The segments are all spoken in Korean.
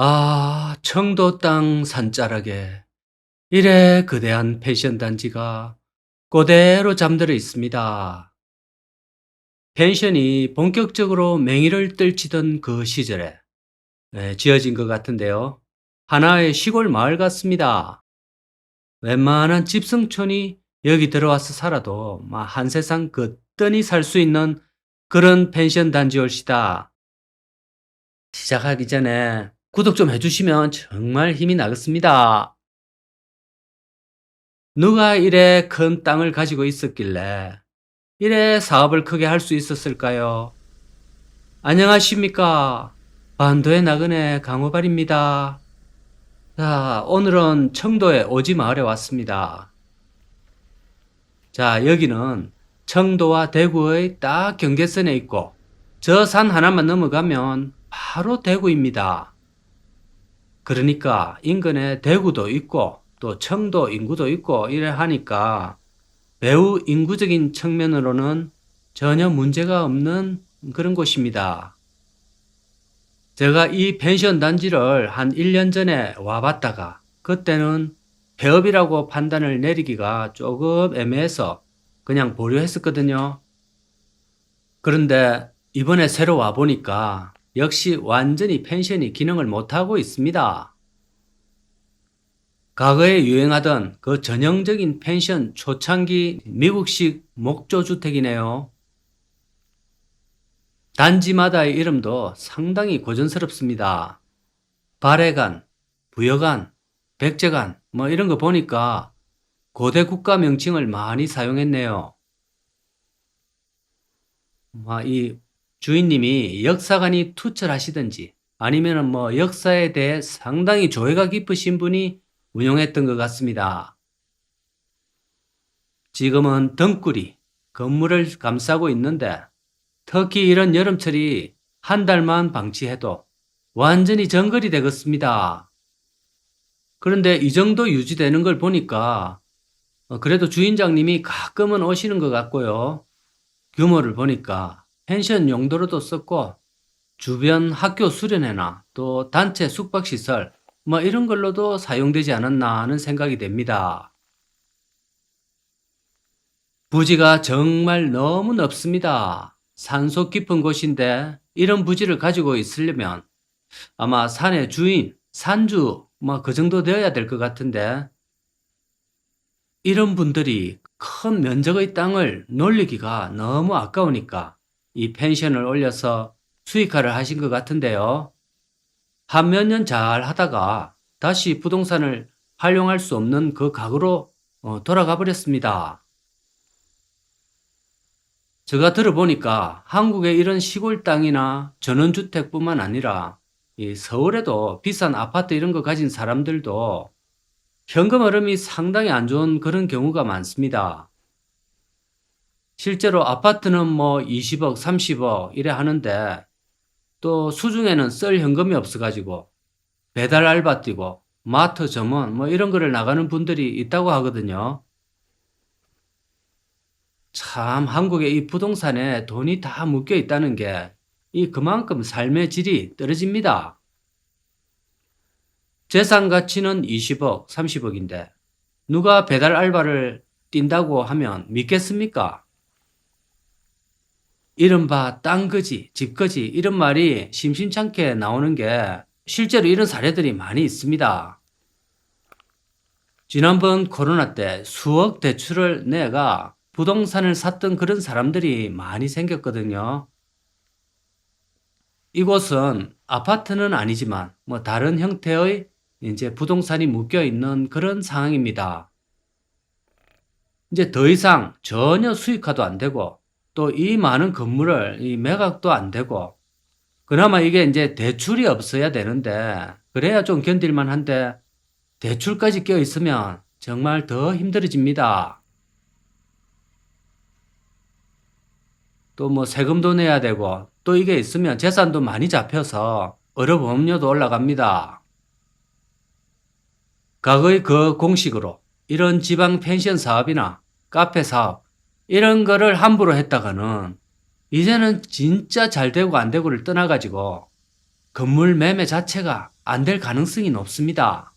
아, 청도 땅 산자락에 이래 거대한 펜션 단지가 그대로 잠들어 있습니다. 펜션이 본격적으로 맹위를 떨치던 그 시절에 예, 지어진 것 같은데요. 하나의 시골 마을 같습니다. 웬만한 집성촌이 여기 들어와서 살아도 막 한세상 거뜬히 살 수 있는 그런 펜션 단지올시다. 시작하기 전에 구독 좀 해주시면 정말 힘이 나겠습니다. 누가 이래 큰 땅을 가지고 있었길래 이래 사업을 크게 할 수 있었을까요? 안녕하십니까. 반도의 나그네 강호발입니다. 자, 오늘은 청도의 오지 마을에 왔습니다. 자, 여기는 청도와 대구의 딱 경계선에 있고 저 산 하나만 넘어가면 바로 대구입니다. 그러니까 인근에 대구도 있고 또 청도 인구도 있고 이래 하니까 매우 인구적인 측면으로는 전혀 문제가 없는 그런 곳입니다. 제가 이 펜션 단지를 한 1년 전에 와봤다가 그때는 폐업이라고 판단을 내리기가 조금 애매해서 그냥 보류했었거든요. 그런데 이번에 새로 와보니까 역시 완전히 펜션이 기능을 못하고 있습니다. 과거에 유행하던 그 전형적인 펜션 초창기 미국식 목조주택이네요. 단지마다의 이름도 상당히 고전스럽습니다. 발해관, 부여관, 백제관, 뭐 이런 거 보니까 고대 국가 명칭을 많이 사용했네요. 아, 이 주인님이 역사관이 투철하시든지 아니면은 뭐 역사에 대해 상당히 조예가 깊으신 분이 운영했던 것 같습니다. 지금은 덩굴이 건물을 감싸고 있는데 특히 이런 여름철이 한 달만 방치해도 완전히 정글이 되겠습니다. 그런데 이 정도 유지되는 걸 보니까 어, 그래도 주인장님이 가끔은 오시는 것 같고요. 규모를 보니까 펜션 용도로도 썼고 주변 학교 수련회나 또 단체 숙박시설 뭐 이런 걸로도 사용되지 않았나 하는 생각이 됩니다. 부지가 정말 너무 넓습니다. 산속 깊은 곳인데 이런 부지를 가지고 있으려면 아마 산의 주인, 산주 뭐 그 정도 되어야 될 것 같은데 이런 분들이 큰 면적의 땅을 놀리기가 너무 아까우니까 이 펜션을 올려서 수익화를 하신 것 같은데요. 한 몇 년 잘 하다가 다시 부동산을 활용할 수 없는 그 각으로 어, 돌아가 버렸습니다. 제가 들어보니까 한국의 이런 시골 땅이나 전원주택뿐만 아니라 이 서울에도 비싼 아파트 이런 거 가진 사람들도 현금 흐름이 상당히 안 좋은 그런 경우가 많습니다. 실제로 아파트는 뭐 20억, 30억 이래 하는데 또 수중에는 쓸 현금이 없어가지고 배달 알바 뛰고 마트 점원 뭐 이런 거를 나가는 분들이 있다고 하거든요. 참 한국의 이 부동산에 돈이 다 묶여 있다는 게 이 그만큼 삶의 질이 떨어집니다. 재산 가치는 20억, 30억인데 누가 배달 알바를 뛴다고 하면 믿겠습니까? 이른바 땅거지, 집거지 이런 말이 심심찮게 나오는 게 실제로 이런 사례들이 많이 있습니다. 지난번 코로나 때 수억 대출을 내가 부동산을 샀던 그런 사람들이 많이 생겼거든요. 이곳은 아파트는 아니지만 뭐 다른 형태의 이제 부동산이 묶여 있는 그런 상황입니다. 이제 더 이상 전혀 수익화도 안 되고 또 이 많은 건물을 이 매각도 안 되고 그나마 이게 이제 대출이 없어야 되는데 그래야 좀 견딜만 한데 대출까지 껴 있으면 정말 더 힘들어집니다. 또 뭐 세금도 내야 되고 또 이게 있으면 재산도 많이 잡혀서 의료보험료도 올라갑니다. 과거의 그 공식으로 이런 지방 펜션 사업이나 카페 사업 이런 거를 함부로 했다가는 이제는 진짜 잘 되고 안 되고를 떠나가지고 건물 매매 자체가 안 될 가능성이 높습니다.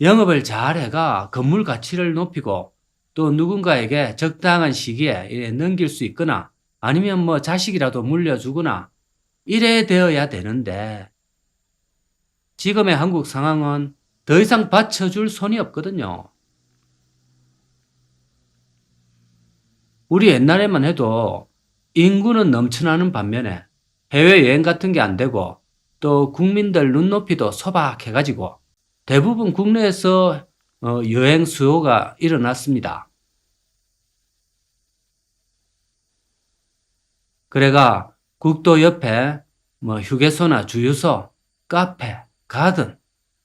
영업을 잘 해가 건물 가치를 높이고 또 누군가에게 적당한 시기에 넘길 수 있거나 아니면 뭐 자식이라도 물려주거나 이래 되어야 되는데 지금의 한국 상황은 더 이상 받쳐줄 손이 없거든요. 우리 옛날에만 해도 인구는 넘쳐나는 반면에 해외여행 같은 게 안 되고 또 국민들 눈높이도 소박해가지고 대부분 국내에서 어, 여행 수요가 일어났습니다. 그래가 국도 옆에 뭐 휴게소나 주유소, 카페, 가든,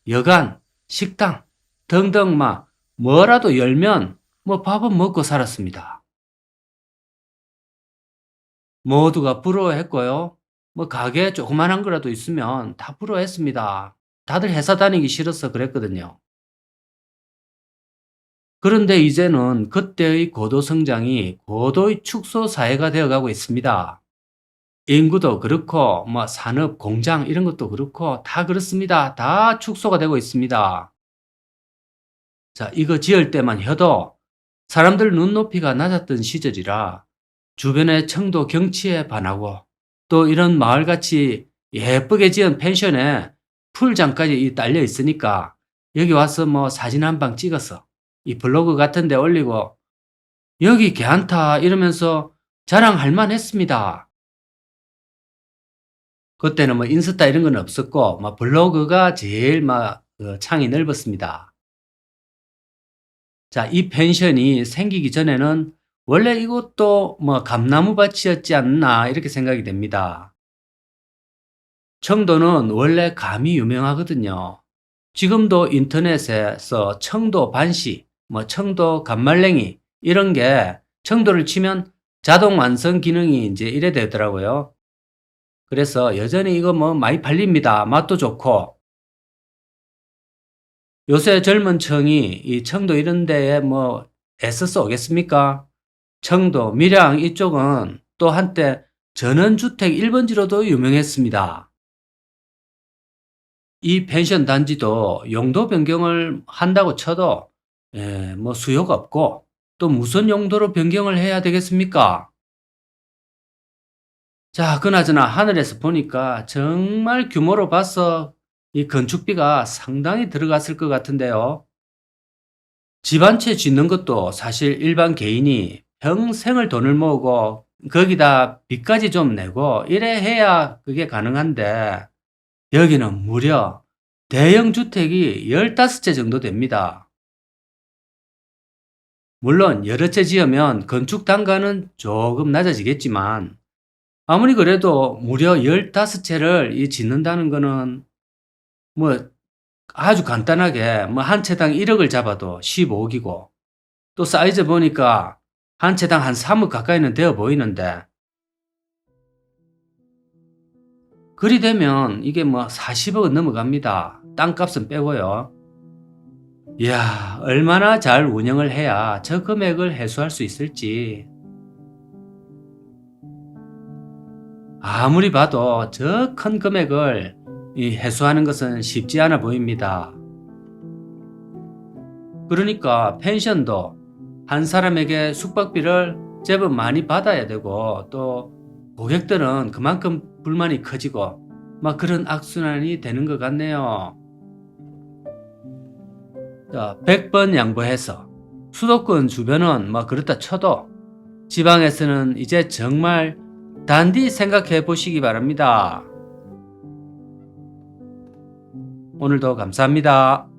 여관, 식당 등등 막 뭐라도 열면 뭐 밥은 먹고 살았습니다. 모두가 부러워했고요. 뭐 가게 조그만한 거라도 있으면 다 부러워했습니다. 다들 회사 다니기 싫어서 그랬거든요. 그런데 이제는 그때의 고도 성장이 고도의 축소 사회가 되어가고 있습니다. 인구도 그렇고 뭐 산업, 공장 이런 것도 그렇고 다 그렇습니다. 다 축소가 되고 있습니다. 자, 이거 지을 때만 해도 사람들 눈높이가 낮았던 시절이라 주변의 청도 경치에 반하고 또 이런 마을같이 예쁘게 지은 펜션에 풀장까지 딸려 있으니까 여기 와서 뭐 사진 한 방 찍어서 이 블로그 같은 데 올리고 여기 괜찮다 이러면서 자랑할 만 했습니다. 그때는 뭐 인스타 이런 건 없었고 막 블로그가 제일 막 그 창이 넓었습니다. 자, 이 펜션이 생기기 전에는 원래 이것도 뭐 감나무 밭이었지 않나 이렇게 생각이 됩니다. 청도는 원래 감이 유명하거든요. 지금도 인터넷에서 청도 반시, 뭐 청도 감말랭이 이런 게 청도를 치면 자동 완성 기능이 이제 이래 되더라고요. 그래서 여전히 이거 뭐 많이 팔립니다. 맛도 좋고. 요새 젊은 청이 이 청도 이런 데에 뭐 애써서 오겠습니까? 청도, 밀양 이쪽은 또 한때 전원주택 1번지로도 유명했습니다. 이 펜션 단지도 용도 변경을 한다고 쳐도 예, 뭐 수요가 없고 또 무슨 용도로 변경을 해야 되겠습니까? 자, 그나저나 하늘에서 보니까 정말 규모로 봐서 이 건축비가 상당히 들어갔을 것 같은데요. 집 한 채 짓는 것도 사실 일반 개인이 평생을 돈을 모으고 거기다 빚까지 좀 내고 이래 해야 그게 가능한데 여기는 무려 대형 주택이 15채 정도 됩니다. 물론 여러 채 지으면 건축 단가는 조금 낮아지겠지만 아무리 그래도 무려 15채를 이 짓는다는 거는 뭐 아주 간단하게 뭐 한 채당 1억을 잡아도 15억이고 또 사이즈 보니까 한 채당 한 3억 가까이는 되어 보이는데 그리 되면 이게 뭐 40억은 넘어갑니다. 땅값은 빼고요. 이야, 얼마나 잘 운영을 해야 저 금액을 해소할 수 있을지. 아무리 봐도 저 큰 금액을 이 해소하는 것은 쉽지 않아 보입니다. 그러니까 펜션도 한 사람에게 숙박비를 제법 많이 받아야 되고 또 고객들은 그만큼 불만이 커지고 막 그런 악순환이 되는 것 같네요. 자, 100번 양보해서 수도권 주변은 막 그렇다 쳐도 지방에서는 이제 정말 단디 생각해 보시기 바랍니다. 오늘도 감사합니다.